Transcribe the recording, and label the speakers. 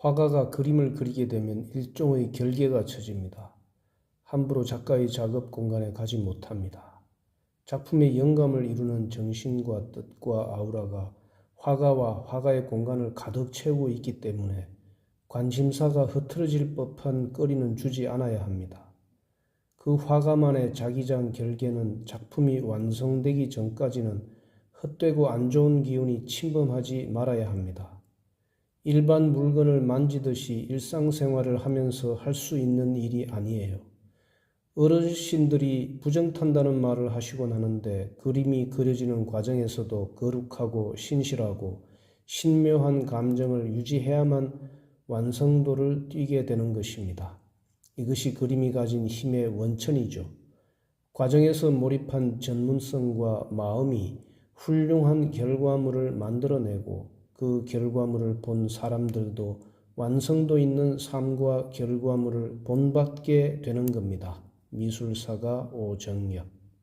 Speaker 1: 화가가 그림을 그리게 되면 일종의 결계가 처집니다. 함부로 작가의 작업 공간에 가지 못합니다. 작품의 영감을 이루는 정신과 뜻과 아우라가 화가와 화가의 공간을 가득 채우고 있기 때문에 관심사가 흐트러질 법한 거리는 주지 않아야 합니다. 그 화가만의 자기장 결계는 작품이 완성되기 전까지는 헛되고 안 좋은 기운이 침범하지 말아야 합니다. 일반 물건을 만지듯이 일상생활을 하면서 할 수 있는 일이 아니에요. 어르신들이 부정탄다는 말을 하시곤 하는데 그림이 그려지는 과정에서도 거룩하고 신실하고 신묘한 감정을 유지해야만 완성도를 띠게 되는 것입니다. 이것이 그림이 가진 힘의 원천이죠. 과정에서 몰입한 전문성과 마음이 훌륭한 결과물을 만들어내고 그 결과물을 본 사람들도 완성도 있는 삶과 결과물을 본받게 되는 겁니다. 미술사가 오정엽